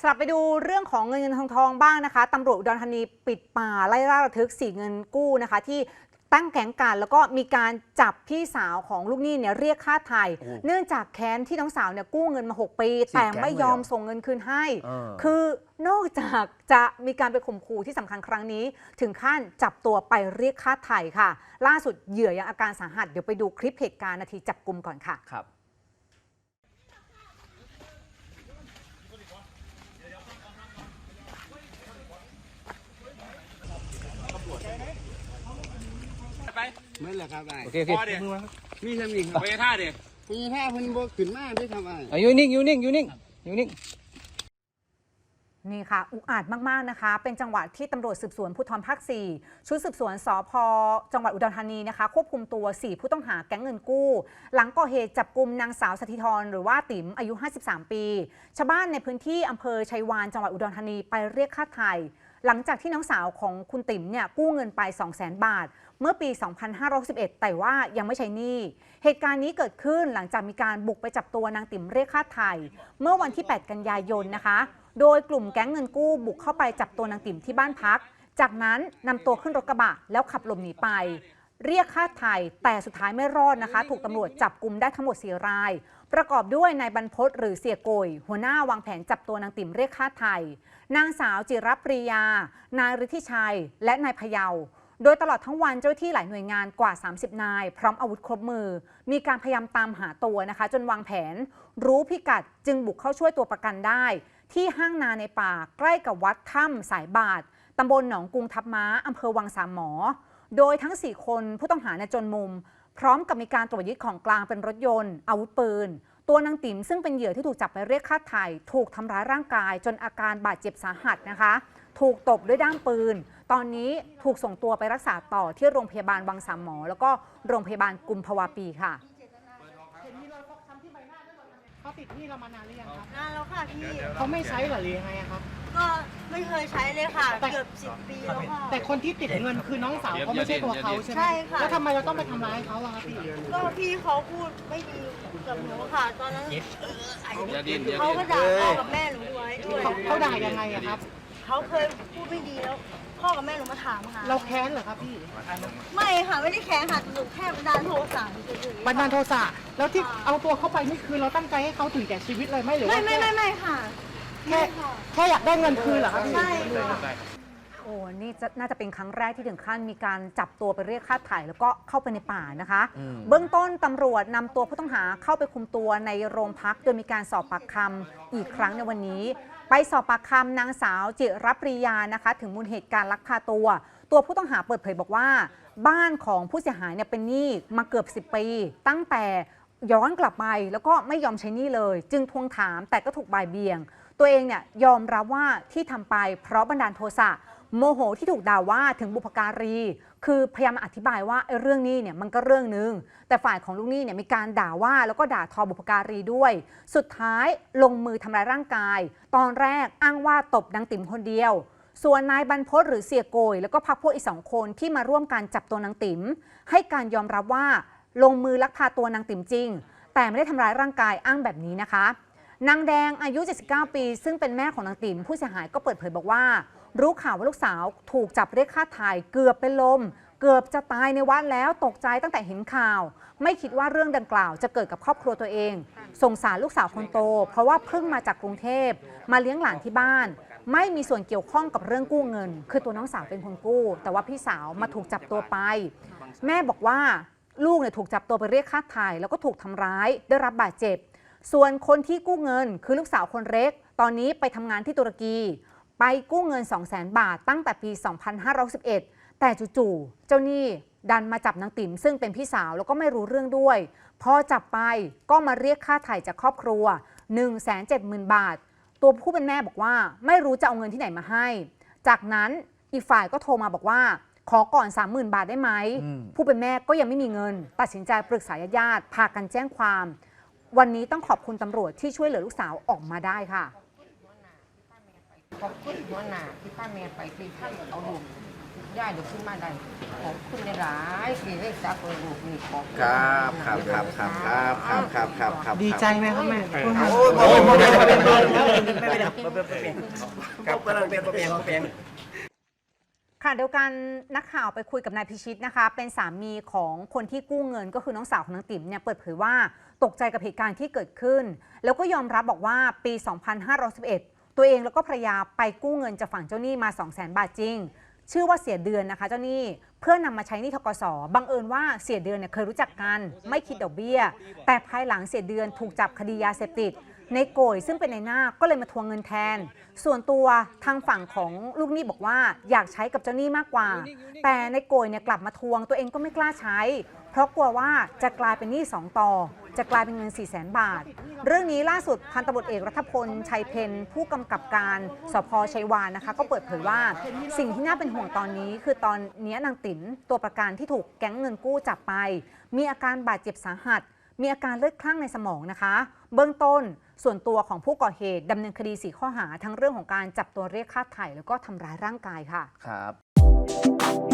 สลับไปดูเรื่องของเงินเงินทองทองบ้างนะคะตำรวจอุดรธานีปิดป่าไล่ล่าระทึกสีเงินกู้นะคะ ที่ตั้งแก๊งกันแล้วก็มีการจับพี่สาวของลูกหนี้เนี่ยเรียกค่าไถ่โอ้เนื่องจากแค้นที่น้องสาวเนี่ยกู้เงินมา 6 ปีสี่แต่แก๊งไม่เลยเหรอยอมส่งเงินคืนให้เออคือนอกจากจะมีการไปข่มขู่ที่สำคัญครั้งนี้ ถึงขั้นจับตัวไปเรียกค่าไถ่ค่ะ ล่าสุดเหยื่อยังอาการสาหัสเดี๋ยวไปดูคลิปเหตุการณ์นาทีจับกลุ่มก่อนค่ะครับ ไปเหมือนแหละครับไอ้โอเคโอเคพอดิมีทำอีกครับไปท่าดิมีท่าเพิ่นบ่ขึ้นมาได้ทำไอ้อะอยู่นิ่งอยู่นิ่งอยู่นิ่งอยู่นิ่ง นี่ค่ะ อุกอาจมาก ๆ นะคะ เป็นจังหวะที่ตำรวจสืบสวนภูธรภาค 4 ชุดสืบสวนสพจังหวัดอุดรธานีนะคะ ควบคุมตัว 4 ผู้ต้องหาแก๊งเงินกู้ หลังก่อเหตุจับกลุ่มนางสาวสถิธรหรือว่าติ๋มอายุ 53 ปี ชาวบ้านในพื้นที่อำเภอชัยวานจังหวัดอุดรธานีไปเรียกค่าไถ่หลังจากที่น้องสาวของคุณติ๋มเนี่ยกู้เงินไป 200,000 บาท เมื่อปี 2561แต่ว่ายังไม่ใช้หนี้ เหตุการณ์นี้เกิดขึ้นหลังจากมีการบุกไปจับตัวนางติ๋มเรียกค่าไถ่เมื่อวันที่ 8 กันยายนนะคะ โดยกลุ่มแก๊งเงินกู้บุกเข้าไปจับตัวนางติ๋มที่บ้านพัก จากนั้นนำตัวขึ้นรถกระบะแล้วขับหลบหนีไป เรียกค่าไถ่แต่สุดท้ายไม่รอดนะคะ ถูกตำรวจจับกลุ่มได้ทั้งหมด4รายประกอบด้วยนายบรรพศหรือเสียโกย หัวหน้าวางแผนจับตัวนางติ๋มเรียกค่าไถ่นางสาวจิรปริยา นายฤทธิชัย และนายพยา โดยตลอดทั้งวันเจ้าหน้าที่หลายหน่วยงานกว่า 30 นาย พร้อมอาวุธครบมือ มีการพยายามตามหาตัวนะคะ จนวางแผน รู้พิกัดจึงบุกเข้าช่วยตัวประกันได้ ที่ห้างนาในป่าใกล้กับวัดถ้ำสายบาทตำบลหนองกรุงทับม้าอำเภอวังสามหมอ โดยทั้ง 4 คนผู้ต้องหาในจนมุม พร้อมกับมีการตรวจยึดของกลางเป็นรถยนต์ อาวุธปืน ตัวนางติ๋มซึ่งเป็นเหยื่อที่ถูกจับไปเรียกค่าไถ่ถูกทำร้ายร่างกาย จนอาการบาดเจ็บสาหัสนะคะ ถูกตบด้วยด้ามปืน ตอนนี้ถูกส่งตัวไปรักษาต่อที่โรงพยาบาลวังสามหมอ แล้วก็โรงพยาบาลกุมภาวาปีค่ะเขาติดหนี้เรามานานหรือยังครับนานแล้วค่ะพี่เขาไม่ใช้เหรอหรือยังไงอะครับ ก็ไม่เคยใช้เลยค่ะแต่เกือบสิบปีแล้วค่ะ แต่คนที่ติดเงินคือน้องสาวเขาไม่ใช่ตัวเขาใช่ไหมใช่ค่ะ แล้วทำไมเราต้องไปทำร้ายเขาอะครับพี่ ก็พี่เขาพูดไม่ดีกับหนูค่ะ ตอนนั้นอย่าดิ้นอย่าเขาดิ้นก็ด่าพ่อกับแม่หนูไว้ด้วยเขาเขาด่ายังไงอะครับ เขาเคยพูดไม่ดีแล้ว พ่อกับแม่หนูมาถามหาเราแค้นเหรอครับพี่ไม่ค่ะไม่ได้แค้นค่ะหนูแค่บันดาลโทสะเฉยๆบันดาลโทสะแล้วที่เอาตัวเข้าไปนี่คือเราตั้งใจให้เขาถึงแก่ชีวิตเลยไหมหรือไม่ว่าไม่ไม่ไม่ค่ะแค่ไม่ค่ะแค่อยากได้เงินคืนเหรอครับพี่ ใช่ค่ะโอ้นี่จะน่าจะเป็นครั้งแรกที่ถึงขั้นมีการจับตัวไปเรียกค่าไถ่แล้วก็เข้าไปในป่านะคะ อืม เบื้องต้นตำรวจนำตัวผู้ต้องหาเข้าไปคุมตัวในโรงพักโดยมีการสอบปากคำอีกครั้งในวันนี้ ไปสอบปากคำนางสาวจิรปริยานะคะ ถึงมูลเหตุการณ์ลักพาตัว ตัวผู้ต้องหาเปิดเผยบอกว่า บ้านของผู้เสียหายเนี่ยเป็นหนี้มาเกือบ 10 ปี ตั้งแต่ย้อนกลับไปแล้วก็ไม่ยอมใช้หนี้เลย จึงทวงถามแต่ก็ถูกบ่ายเบี่ยง ตัวเองเนี่ยยอมรับว่าที่ทำไปเพราะบันดาลโทสะ โมโหที่ถูกด่าว่าถึงบุพการี คือพยายามอธิบายว่าไอ้เรื่องนี้เนี่ยมันก็เรื่องหนึ่งแต่ฝ่ายของลูกหนี้เนี่ยมีการด่าว่าแล้วก็ด่าทอบุพการีด้วย สุดท้ายลงมือทำร้ายร่างกาย ตอนแรกอ้างว่าตบนางติ๋มคนเดียว ส่วนนายบรรพศหรือเสียโกย แล้วก็พักพวกอีกสองคนที่มาร่วมกันจับตัวนางติ๋มให้การยอมรับว่าลงมือลักพาตัวนางติ๋มจริง แต่ไม่ได้ทำร้ายร่างกายอ้างแบบนี้นะคะนางแดงอายุ 79 ปี ซึ่งเป็นแม่ของนางติ๋มผู้เสียหายก็เปิดเผยบอกว่า รู้ข่าวว่าลูกสาวถูกจับเรียกค่าถ่ายเกือบเป็นลม เกือบจะตายในวัดแล้วตกใจตั้งแต่เห็นข่าว ไม่คิดว่าเรื่องดังกล่าวจะเกิดกับครอบครัวตัวเอง สงสารลูกสาวคนโต เพราะว่าเพิ่งมาจากกรุงเทพ มาเลี้ยงหลานที่บ้าน ไม่มีส่วนเกี่ยวข้องกับเรื่องกู้เงิน คือตัวน้องสาวเป็นคนกู้ แต่ว่าพี่สาวมาถูกจับตัวไป แม่บอกว่าลูกเนี่ยถูกจับตัวไปเรียกค่าถ่าย แล้วก็ถูกทำร้ายได้รับบาดเจ็บ ส่วนคนที่กู้เงินคือลูกสาวคนเล็ก ตอนนี้ไปทำงานที่ตุรกี ไปกู้เงิน 2 0 0 0 0 0บาทตั้งแต่ปี 2511 แต่จู่ๆ เจ้าหนี้ดันมาจับนางติ๋มซึ่งเป็นพี่สาวแล้วก็ไม่รู้เรื่องด้วย พอจับไปก็มาเรียกค่าไถ่จากครอบครัว 170,000 บาท ตัวผู้เป็นแม่บอกว่าไม่รู้จะเอาเงินที่ไหนมาให้ จากนั้นอีกฝ่ายก็โทรมาบอกว่า ขอก่อน 30,000 บาทได้ไหมอืมผู้เป็นแม่ก็ยังไม่มีเงิน ตัดสินใจปรึกษาญาติๆพากันแจ้งความ วันนี้ต้องขอบคุณตำรวจที่ช่วยเหลือลูกสาวออกมาได้ค่ะ ขอบคุณหัวหน้าที่พาแม่ไปที่ท่านเอาลูกย่ายเดี๋ยวขึ้นมาได้ขอบคุณในหลายที่ให้ซักเลยลูกนี่ขอบคุณครับครับครับครับครับครับครับครับครับดีใจไหมครับแม่โอ้ยโอ้ยโอ้ยไม่เป็นไรไม่เป็นไรครับเป็นเป็นเป็นค่ะเดียวกันนักข่าวไปคุยกับนายพิชิตนะคะเป็นสามีของคนที่กู้เงินก็คือน้องสาวของนางติ๋มเนี่ยเปิดเผยว่าตกใจกับเหตุการณ์ที่เกิดขึ้นแล้วก็ยอมรับบอกว่าปี2511 ตัวเองแล้วก็ภรรยาไปกู้เงินจากฝั่งเจ้าหนี้มา 200,000 บาทจริง ชื่อว่าเสียเดือนนะคะ เจ้าหนี้เพื่อนำมาใช้หนี้ทกสบังเอิญว่าเสียเดือนเนี่ยเคยรู้จักกัน ไม่คิดดอกเบี้ย แต่ภายหลังเสียเดือนถูกจับคดียาเสพติดในโกยซึ่งเป็นในหน้าก็เลยมาทวงเงินแทน ส่วนตัวทางฝั่งของลูกหนี้บอกว่าอยากใช้กับเจ้าหนี้มากกว่า แต่ในโกยเนี่ยกลับมาทวงตัวเองก็ไม่กล้าใช้ เพราะกลัวว่าจะกลายเป็นหนี้สองต่อ จะกลายเป็นเงิน 4 0 0แสนบาท เรื่องนี้ล่าสุดพันตำรวจเอกรัฐพล ชัยเพนผู้กำกับการสพชัยวานนะคะ ก็เปิดเผยว่าสิ่งที่น่าเป็นห่วงตอนนี้ คือตอนนี้นางติ๋นตัวประกันที่ถูกแก๊งเงินกู้จับไป มีอาการบาดเจ็บสาหัส มีอาการเลือดคลั่งในสมองนะคะ เบื้องต้นส่วนตัวของผู้ก่อเหตุดำเนินคดีสีข้อหาทั้งเรื่องของการจับตัวเรียกค่าไถ่แล้วก็ทำร้ายร่างกายค่ะครับ